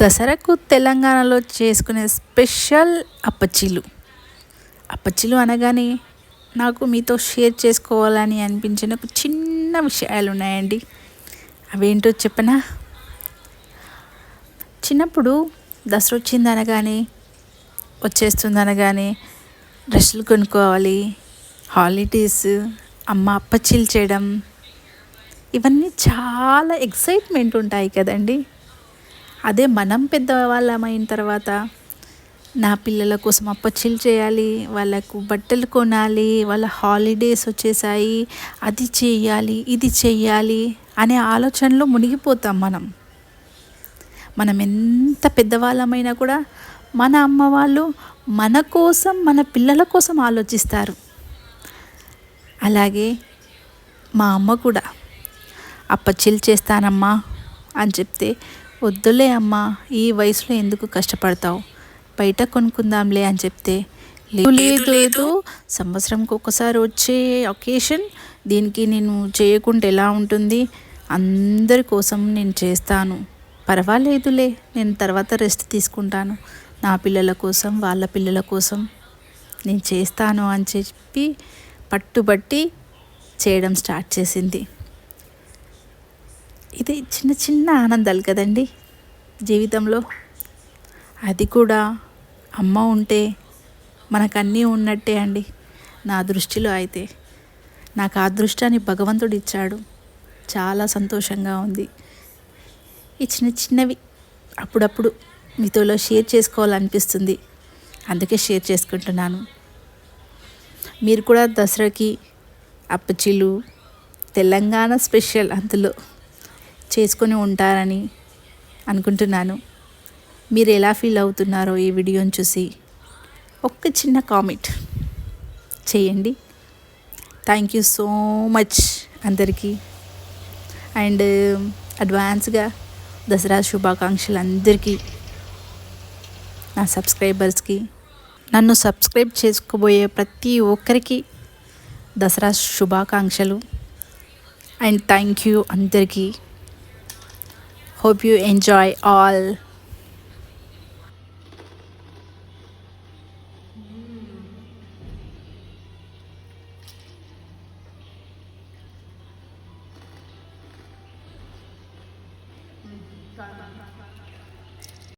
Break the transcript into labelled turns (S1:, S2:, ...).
S1: దసరాకు తెలంగాణలో చేసుకునే స్పెషల్ అప్పచ్చిలు అప్పచ్చిలు అనగానే నాకు మీతో షేర్ చేసుకోవాలని అనిపించిన ఒక చిన్న విషయాలు ఉన్నాయండి అవేంటో చెప్పనా? చిన్నప్పుడు దసరా వచ్చింది అనగానే వచ్చేస్తుంది అనగానే డ్రెస్సులు కొనుక్కోవాలి హాలిడేస్ అమ్మ అప్పచ్చిలు చేయడం ఇవన్నీ చాలా ఎక్సైట్మెంట్ ఉంటాయి కదండి. అదే మనం పెద్దవాళ్ళమైన తర్వాత నా పిల్లల కోసం అప్పచ్చిలు చేయాలి వాళ్ళకు బట్టలు కొనాలి వాళ్ళ హాలిడేస్ వచ్చేసాయి అది చేయాలి ఇది చేయాలి అనే ఆలోచనలో మునిగిపోతాం మనం. మనం ఎంత పెద్దవాళ్ళమైనా కూడా మన అమ్మ వాళ్ళు మన కోసం మన పిల్లల కోసం ఆలోచిస్తారు. అలాగే మా అమ్మ కూడా అప్పచ్చిలు చేస్తానమ్మా అని చెప్తే వద్దులే అమ్మా ఈ వయసులో ఎందుకు కష్టపడతావు? బయట కొనుక్కుందాంలే అని చెప్తే లేదు లేదు లేదు. సంవత్సరంకి ఒకసారి వచ్చే ఒకేషన్ దీనికి నేను చేయకుండా ఎలా ఉంటుంది? అందరి కోసం నేను చేస్తాను. పర్వాలేదులే నేను తర్వాత రెస్ట్ తీసుకుంటాను. నా పిల్లల కోసం వాళ్ళ పిల్లల కోసం నేను చేస్తాను అని చెప్పి పట్టుబట్టి చేయడం స్టార్ట్ చేసింది. ఇది చిన్న చిన్న ఆనందాలు కదండి జీవితంలో. అది కూడా అమ్మ ఉంటే మనకన్నీ ఉన్నట్టే అండి నా దృష్టిలో అయితే. నాకు ఆ దృష్టాన్ని భగవంతుడు ఇచ్చాడు. చాలా సంతోషంగా ఉంది. ఈ చిన్న చిన్నవి అప్పుడప్పుడు మీతోలో షేర్ చేసుకోవాలనిపిస్తుంది. అందుకే షేర్ చేసుకుంటున్నాను. మీరు కూడా దసరాకి అప్పచిలు తెలంగాణ స్పెషల్ అందులో. చేసుకొని ఉంటారని అనుకుంటున్నాను. మీరు ఎలా ఫీల్ అవుతున్నారో ఈ వీడియోని చూసి ఒక్క చిన్న కామెంట్ చేయండి. థ్యాంక్ యూ సో మచ్ అందరికీ. అండ్ అడ్వాన్స్గా um, దసరా శుభాకాంక్షలు అందరికీ. నా సబ్స్క్రైబర్స్కి నన్ను సబ్స్క్రైబ్ చేసుకోబోయే ప్రతి ఒక్కరికి దసరా శుభాకాంక్షలు. అండ్ థ్యాంక్ యూ అందరికీ. Hope you
S2: enjoy all. Mm-hmm.